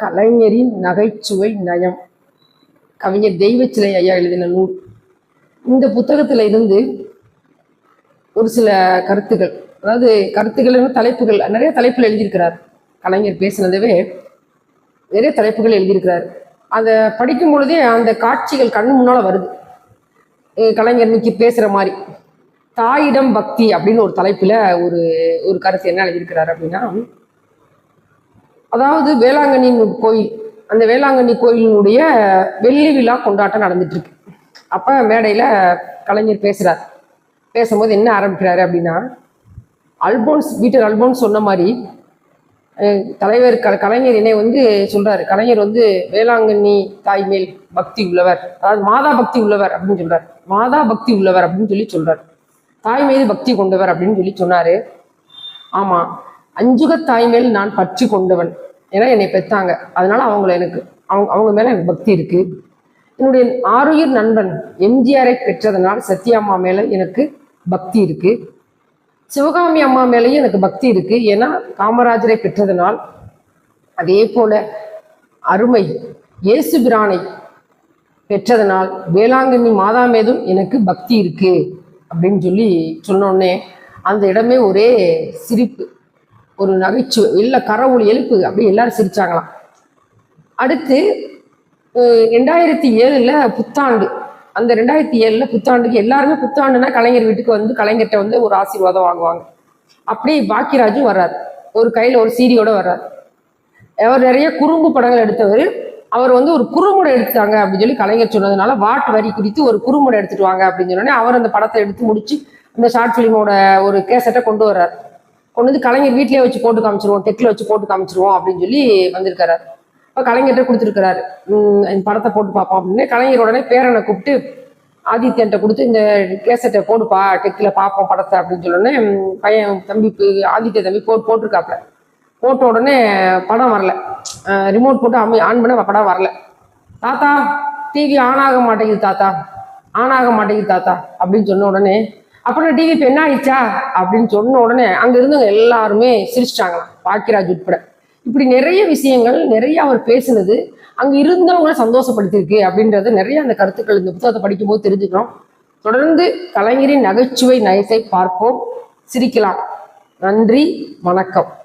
கலைஞரின் நகைச்சுவை நயம். கவிஞர் தெய்வச்சிலை ஐயா எழுதின நூல். இந்த புத்தகத்தில் இருந்து ஒரு சில கருத்துக்கள் அதாவது கருத்துக்கள் தலைப்புகள். நிறைய தலைப்புகள் எழுதியிருக்கிறார். கலைஞர் பேசினதவே நிறைய தலைப்புகள் எழுதியிருக்கிறார். அதை படிக்கும் பொழுதே அந்த காட்சிகள் கண் முன்னால் வருது. கலைஞர் இன்னைக்கு பேசுகிற மாதிரி. தாயிடம் பக்தி அப்படின்னு ஒரு தலைப்பில் ஒரு ஒரு கருத்து என்ன எழுதியிருக்கிறார் அப்படின்னா அதாவது வேளாங்கண்ணி கோயில் அந்த வேளாங்கண்ணி கோயிலினுடைய வெள்ளி விழா கொண்டாட்டம் நடந்துட்டு இருக்கு மேடையில் கலைஞர் பேசுகிறார் பேசும்போது என்ன ஆரம்பிக்கிறாரு அப்படின்னா அல்போன்ஸ் பீட்டர் அல்போன்ஸ் சொன்ன மாதிரி தலைவர் க கலைஞர் என்னை வந்து சொல்கிறார் கலைஞர் வந்து வேளாங்கண்ணி தாய் மேல் பக்தி உள்ளவர். அதாவது மாதா பக்தி உள்ளவர் அப்படின்னு சொல்கிறார் மாதா பக்தி உள்ளவர் அப்படின்னு சொல்லி சொல்கிறார் தாய் மீது பக்தி கொண்டவர் அப்படின்னு சொல்லி சொன்னார். ஆமாம் அஞ்சுக தாய் மேல் நான் பற்றி கொண்டவன் ஏன்னா என்னை பெற்றாங்க. அதனால அவங்கள எனக்கு அவங்க அவங்க மேல எனக்கு பக்தி இருக்கு. என்னுடைய ஆருயிர் நண்பன் எம்ஜிஆரை பெற்றதனால் சத்யாம்மா மேல எனக்கு பக்தி இருக்கு. சிவகாமி அம்மா மேலேயும் எனக்கு பக்தி இருக்கு. ஏன்னா காமராஜரை பெற்றதனால் அதே போல அருமை இயேசு பிரானை பெற்றதனால் வேளாங்கண்ணி மாதா மீதும் எனக்கு பக்தி இருக்கு அப்படின்னு சொல்லி சொன்னோடனே அந்த இடமே ஒரே சிரிப்பு. ஒரு நகைச்சுவை இல்லை கரவுளி எழுப்பு அப்படி எல்லாரும் சிரிச்சாங்களாம். அடுத்து ரெண்டாயிரத்தி ஏழில் புத்தாண்டு. அந்த ரெண்டாயிரத்தி ஏழில் புத்தாண்டுக்கு எல்லாருமே புத்தாண்டுனா கலைஞர் வீட்டுக்கு வந்து கலைஞர்கிட்ட வந்து ஒரு ஆசீர்வாதம் வாங்குவாங்க. அப்படியே பாக்கியராஜும் வர்றாரு. ஒரு கையில் ஒரு சீடியோட வர்றாரு. அவர் நிறைய குறும்பு படங்கள் எடுத்தவர். அவர் வந்து ஒரு குறும்படம் எடுத்தாங்க அப்படின்னு சொல்லி கலைஞர் சொன்னதுனால வாட்டு வரி குறித்து ஒரு குறும்படம் எடுத்துட்டு வாங்க அப்படின்னு சொன்னோடனே அவர் அந்த படத்தை எடுத்து முடிச்சு அந்த ஷார்ட் ஃபிலிமோட ஒரு கேசட்டை கொண்டு வர்றாரு. கொண்டு வந்து கலைஞர் வீட்லயே வச்சு போட்டு காமிச்சிருவோம் டெக்கில் வச்சு போட்டு காமிச்சிருவோம் அப்படின்னு சொல்லி வந்திருக்காரு இப்போ கலைஞர்கிட்ட கொடுத்துருக்கிறாரு. இந்த படத்தை போட்டு பார்ப்போம் அப்படின்னு. கலைஞர் உடனே பேரனை கூப்பிட்டு ஆதித்யன்ட்ட கொடுத்து இந்த கேசட்டை போடுப்பா டெக்கில் பார்ப்போம் படத்தை அப்படின்னு சொன்னோடனே பையன் தம்பி ஆதித்ய தம்பி போட்டு போட்டிருக்காப்ல போட்ட உடனே படம் வரல. ரிமோட் போட்டு அம்மி ஆன் பண்ண படம் வரல. தாத்தா டிவி ஆன் ஆக மாட்டேங்குது தாத்தா. ஆன் ஆக மாட்டேங்குது தாத்தா அப்படின்னு சொன்ன உடனே அப்புறம் டிவி இப்போ என்ன ஆயிடுச்சா? அப்படின்னு சொன்ன உடனே அங்க இருந்தவங்க எல்லாருமே சிரிச்சிட்டாங்களாம். பாக்கியராஜ் உட்பட. இப்படி நிறைய விஷயங்கள் நிறைய அவர் பேசினது அங்க இருந்தவங்களை சந்தோஷப்படுத்தியிருக்கு அப்படின்றத நிறைய அந்த கருத்துக்கள் இந்த புத்தகத்தை படிக்கும்போது தெரிஞ்சுக்கிறோம். தொடர்ந்து கலைஞரின் நகைச்சுவை நயத்தை பார்ப்போம். சிரிக்கலாம். நன்றி வணக்கம்.